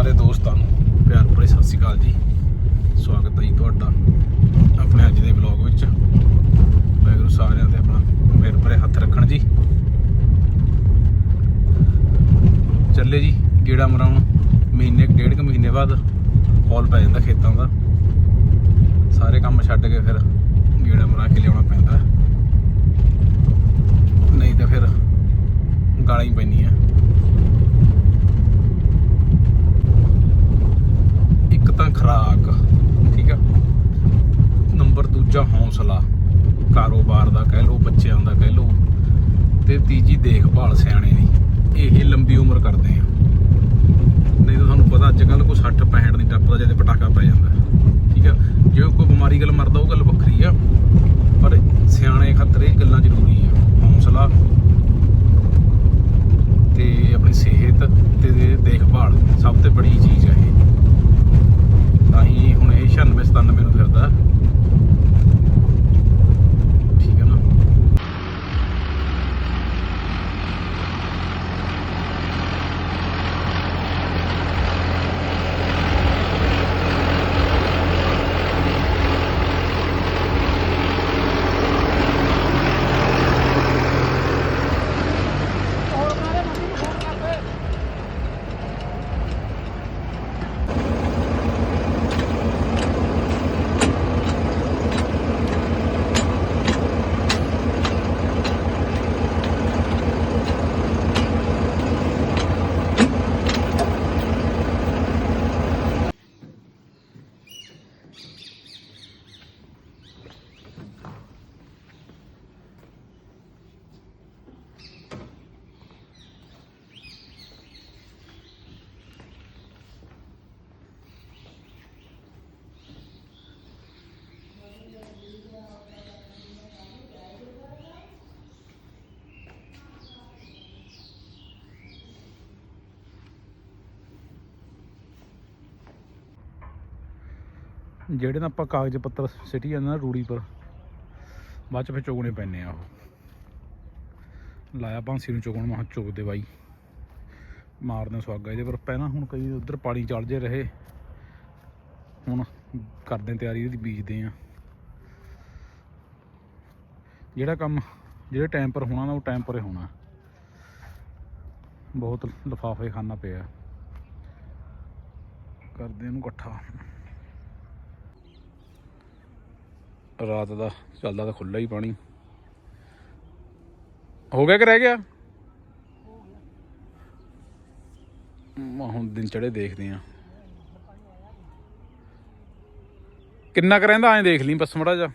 ਸਾਰੇ ਦੋਸਤਾਂ ਨੂੰ ਪਿਆਰ ਭਰੀ ਸਤਿ ਸ਼੍ਰੀ ਅਕਾਲ ਜੀ। ਸਵਾਗਤ ਹੈ ਜੀ ਤੁਹਾਡਾ ਆਪਣੇ ਅੱਜ ਦੇ ਵਲੌਗ ਵਿੱਚ। ਵਾਹਿਗੁਰੂ ਸਾਰਿਆਂ ਤੇ ਆਪਣਾ ਮਿਹਰ ਭਰੇ ਹੱਥ ਰੱਖਣ ਜੀ। ਚੱਲੇ ਜੀ ਗੇੜਾ ਮਰਾਉਣ। ਮਹੀਨੇ, ਡੇਢ ਕੁ ਮਹੀਨੇ ਬਾਅਦ ਫੌਲ ਪੈ ਜਾਂਦਾ ਖੇਤਾਂ ਦਾ। ਸਾਰੇ ਕੰਮ ਛੱਡ ਕੇ ਫਿਰ ਗੇੜਾ ਮਰਾ ਕੇ ਲਿਆਉਣਾ ਪੈਂਦਾ। ਨਹੀਂ ਤਾਂ ਫਿਰ ਗਾਲਾਂ ਹੀ ਪੈਂਦੀਆਂ ਇੱਕ ਤਾਂ ਖਰਾਕ ਠੀਕ ਆ ਨੰਬਰ ਦੂਜਾ ਹੌਸਲਾ, ਕਾਰੋਬਾਰ ਦਾ ਕਹਿ ਲਓ, ਬੱਚਿਆਂ ਦਾ ਕਹਿ ਲਓ, ਤੇ ਤੀਜੀ ਦੇਖਭਾਲ ਸਿਆਣੇ ਦੀ, ਇਹ ਲੰਬੀ ਉਮਰ ਕਰਦੇ ਆ। ਨਹੀਂ ਤਾਂ ਤੁਹਾਨੂੰ ਪਤਾ ਅੱਜ ਕੱਲ ਕੋਈ 60 65 ਨਹੀਂ ਟੱਪਦਾ, ਜਿਹਦੇ ਪਟਾਕਾ ਪੈ ਜਾਂਦਾ। ਠੀਕ ਆ? ਜੇ ਕੋਈ ਬਿਮਾਰੀ ਗੱਲ ਮਰਦਾ, ਉਹ ਗੱਲ ਵੱਖਰੀ ਆ। ਪਰ ਸਿਆਣੇ ਖਾਤਰ ਇਹ ਗੱਲਾਂ ਜ਼ਰੂਰੀ ਆ, ਹੌਸਲਾ ਤੇ ਆਪਣੀ ਸਿਹਤ ਤੇ ਦੇਖਭਾਲ, ਸਭ ਤੋਂ ਬੜੀ ਚੀਜ਼ ਹੈ ਇਹ। ਤਾਂ ਹੀ ਹੁਣ ਇਹ 96 97 ਨੂੰ ਫਿਰਦਾ ਠੀਕ ਹੈ ਨਾ ਜਿਹੜੇ ਨਾ ਆਪਾਂ ਕਾਗਜ਼ ਪੱਤਰ ਸਿੱਟੀ ਜਾਂਦੇ ਨਾ ਰੂੜੀ ਪਰ, ਬਾਅਦ ਚ ਫਿਰ ਚੁਗਣੇ ਪੈਣੇ ਆ ਉਹ। ਲਾਇਆ ਭਾਂਸੀ ਨੂੰ ਚੁਗਣ ਮਹਾਂ ਚੁਗ ਬਾਈ। ਮਾਰਦੇ ਸੁਆਗਾ ਇਹਦੇ ਪਰ, ਪਹਿਲਾਂ ਹੁਣ ਕਈ ਉਧਰ ਪਾਣੀ ਚੜ ਜੇ ਰਹੇ। ਹੁਣ ਕਰਦੇ ਤਿਆਰੀ, ਇਹਦੀ ਬੀਜਦੇ ਆ। ਜਿਹੜਾ ਕੰਮ, ਜਿਹੜੇ ਟਾਈਮ ਪਰ ਹੋਣਾ ਨਾ, ਉਹ ਟਾਈਮ ਪਰ ਹੀ ਹੋਣਾ। ਬਹੁਤ ਲਫਾਫੇ ਖਾਨਾ ਪਿਆ। ਕਰਦੇ ਇਹਨੂੰ ਇਕੱਠਾ। ਰਾਤ ਦਾ ਚੱਲਦਾ ਤਾਂ ਖੁੱਲਾ ਹੀ ਪਾਣੀ। ਹੋ ਗਿਆ ਕਿ ਰਹਿ ਗਿਆ? ਹੁਣ ਦਿਨ ਚੜੇ ਦੇਖਦੇ ਆ ਕਿੰਨਾ ਕੁ ਰਹਿੰਦਾ, ਐਂ ਦੇਖ ਲਈ ਬਸ ਮੜਾ ਜਾ